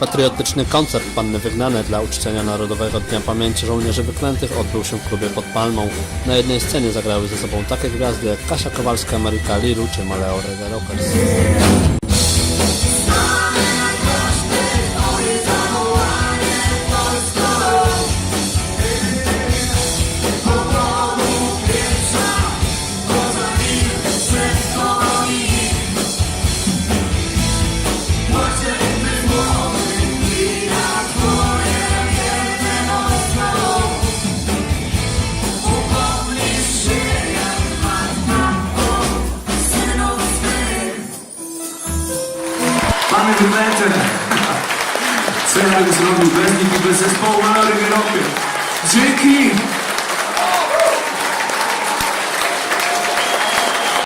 Patriotyczny koncert Panny Wygnane dla uczczenia Narodowego Dnia Pamięci Żołnierzy Wyklętych odbył się w klubie pod Palmą. Na jednej scenie zagrały ze sobą takie gwiazdy jak Kasia Kowalska, Marika Liru czy Maleo Rega Rockers. Mamy wymetę. Co ja bym zrobił bez nich i bez zespołu Rocker? Dzięki!